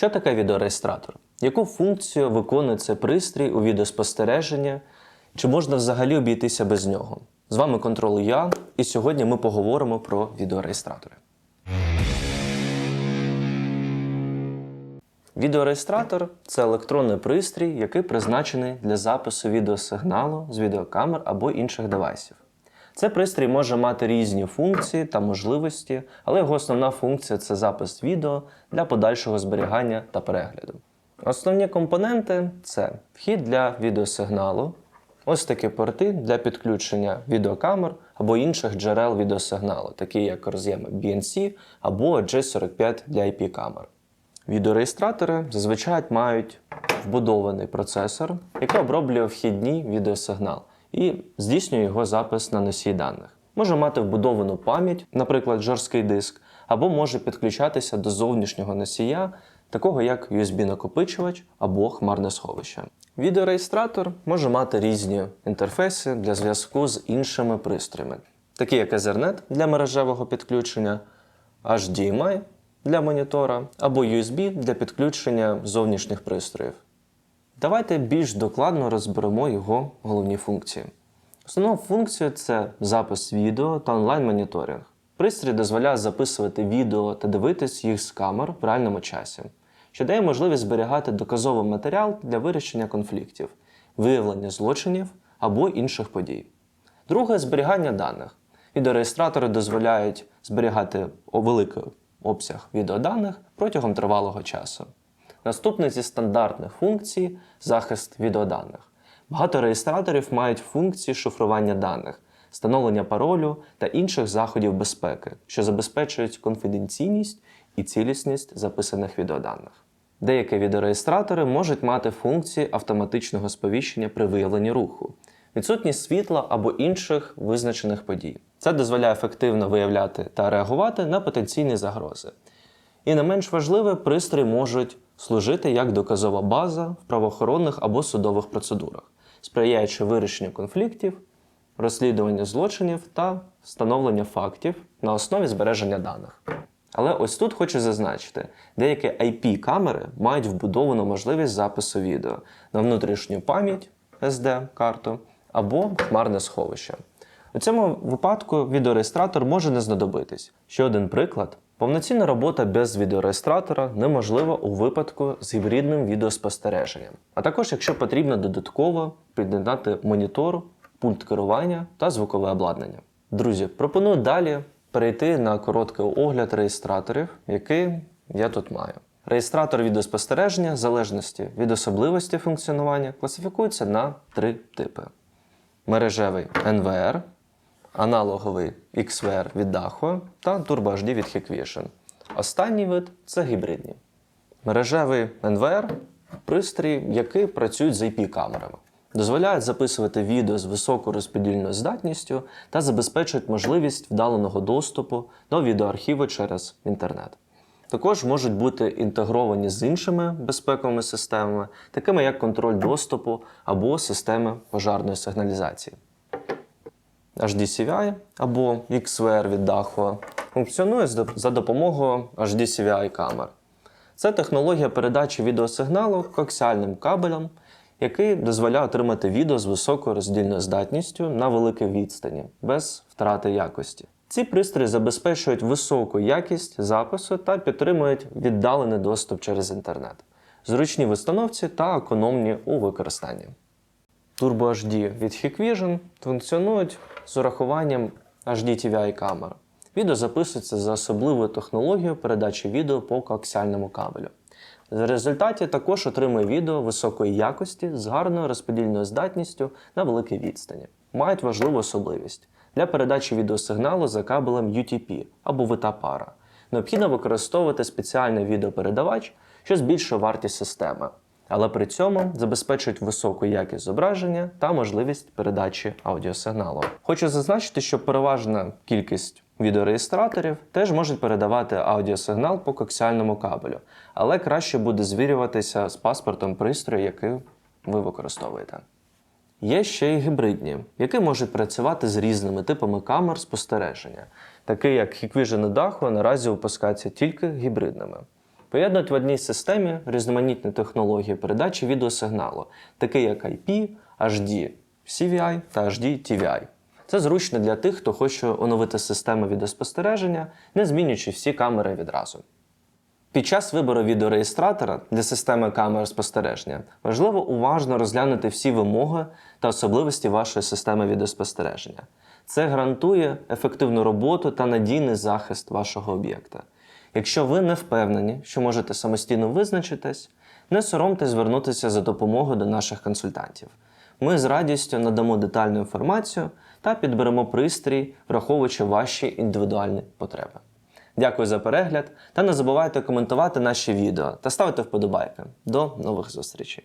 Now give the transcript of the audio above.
Що таке відеореєстратор? Яку функцію виконує цей пристрій у відеоспостереження? Чи можна взагалі обійтися без нього? З вами контроль я, і сьогодні ми поговоримо про відеореєстратори. Відеореєстратор це електронний пристрій, який призначений для запису відеосигналу з відеокамер або інших девайсів. Цей пристрій може мати різні функції та можливості, але його основна функція це запис відео для подальшого зберігання та перегляду. Основні компоненти це вхід для відеосигналу, ось такі порти для підключення відеокамер або інших джерел відеосигналу, такі як роз'єми BNC або J45 для IP-камер. Відеореєстратори зазвичай мають вбудований процесор, який оброблює вхідний відеосигнал і здійснює його запис на носій даних. Може мати вбудовану пам'ять, наприклад, жорсткий диск, або може підключатися до зовнішнього носія, такого як USB-накопичувач або хмарне сховище. Відеореєстратор може мати різні інтерфейси для зв'язку з іншими пристроями, такі як Ethernet для мережевого підключення, HDMI для монітора або USB для підключення зовнішніх пристроїв. Давайте більш докладно розберемо його головні функції. Основна функція це запис відео та онлайн-моніторинг. Пристрій дозволяє записувати відео та дивитись їх з камер в реальному часі, що дає можливість зберігати доказовий матеріал для вирішення конфліктів, виявлення злочинів або інших подій. Друге зберігання даних. Відеореєстратори дозволяють зберігати великий обсяг відеоданих протягом тривалого часу. Наступне зі стандартних функцій захист відеоданих. Багато реєстраторів мають функції шифрування даних, встановлення паролю та інших заходів безпеки, що забезпечують конфіденційність і цілісність записаних відеоданих. Деякі відеореєстратори можуть мати функції автоматичного сповіщення при виявленні руху, відсутність світла або інших визначених подій. Це дозволяє ефективно виявляти та реагувати на потенційні загрози. І не менш важливе, пристрої можуть служити як доказова база в правоохоронних або судових процедурах, сприяючи вирішенню конфліктів, розслідуванню злочинів та встановленню фактів на основі збереження даних. Але ось тут хочу зазначити, деякі IP-камери мають вбудовану можливість запису відео на внутрішню пам'ять SD-карту або хмарне сховище. У цьому випадку відеореєстратор може не знадобитись. Ще один приклад: повноцінна робота без відеореєстратора неможлива у випадку з гібридним відеоспостереженням, а також якщо потрібно додатково під'єднати монітор, пульт керування та звукове обладнання. Друзі, пропоную далі перейти на короткий огляд реєстраторів, який я тут маю. Реєстратор відеоспостереження в залежності від особливості функціонування класифікується на три типи: мережевий NVR, аналоговий XVR від Daho та Turbo HD від Hikvision. Останній вид це гібридні. Мережевий NVR пристрій, який працюють з IP-камерами. Дозволяють записувати відео з високою розподільною здатністю та забезпечують можливість вдаленого доступу до відеоархіву через інтернет. Також можуть бути інтегровані з іншими безпековими системами, такими як контроль доступу або системи пожарної сигналізації. HDCVI або XVR від Daho функціонує за допомогою HDCVI камер. Це технологія передачі відеосигналу коаксіальним кабелем, який дозволяє отримати відео з високою роздільною здатністю на великій відстані, без втрати якості. Ці пристрої забезпечують високу якість запису та підтримують віддалений доступ через інтернет, зручні в установці та економні у використанні. Turbo HD від Hikvision функціонують з урахуванням HDTVI камер. Відео записується за особливою технологією передачі відео по коаксіальному кабелю. В результаті також отримує відео високої якості з гарною розподільною здатністю на великій відстані. Мають важливу особливість для передачі відеосигналу за кабелем UTP або вита пара. Необхідно використовувати спеціальний відеопередавач, що збільшує вартість системи, але при цьому забезпечують високу якість зображення та можливість передачі аудіосигналу. Хочу зазначити, що переважна кількість відеореєстраторів теж можуть передавати аудіосигнал по коаксіальному кабелю, але краще буде звірюватися з паспортом пристрою, який ви використовуєте. Є ще й гібридні, які можуть працювати з різними типами камер спостереження, такі як Hikvision і Daho наразі випускаються тільки гібридними. Поєднують в одній системі різноманітні технології передачі відеосигналу, такі як IP, HD CVI та HD TVI. Це зручно для тих, хто хоче оновити систему відеоспостереження, не змінюючи всі камери відразу. Під час вибору відеореєстратора для системи камер спостереження важливо уважно розглянути всі вимоги та особливості вашої системи відеоспостереження. Це гарантує ефективну роботу та надійний захист вашого об'єкта. Якщо ви не впевнені, що можете самостійно визначитись, не соромтесь звернутися за допомогою до наших консультантів. Ми з радістю надамо детальну інформацію та підберемо пристрій, враховуючи ваші індивідуальні потреби. Дякую за перегляд та не забувайте коментувати наші відео та ставити вподобайки. До нових зустрічей!